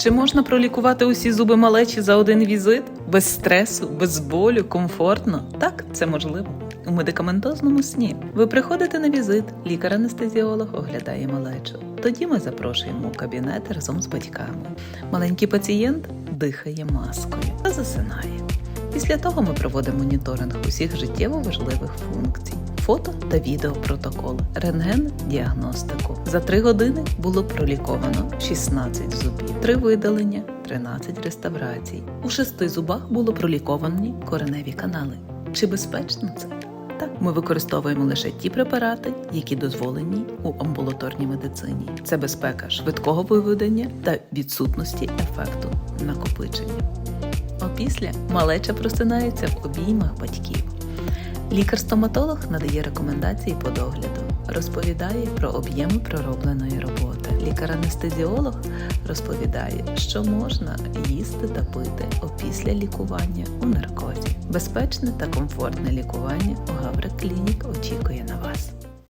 Чи можна пролікувати усі зуби малечі за один візит? Без стресу, без болю, комфортно? Так, це можливо. У медикаментозному сні ви приходите на візит, лікар-анестезіолог оглядає малечу. Тоді ми запрошуємо у кабінет разом з батьками. Маленький пацієнт дихає маскою та засинає. Після того ми проводимо моніторинг усіх життєво важливих функцій. Фото та відеопротокол, рентген, діагностику. За три години було проліковано 16 зубів, 3 видалення, 13 реставрацій. У шести зубах було проліковані кореневі канали. Чи безпечно це? Так, ми використовуємо лише ті препарати, які дозволені у амбулаторній медицині. Це безпека швидкого виведення та відсутності ефекту накопичення. Опісля малеча просинається в обіймах батьків. Лікар-стоматолог надає рекомендації по догляду, розповідає про об'єми проробленої роботи. Лікар-анестезіолог розповідає, що можна їсти та пити опісля лікування у наркозі. Безпечне та комфортне лікування у Гаврик Клінік очікує на вас.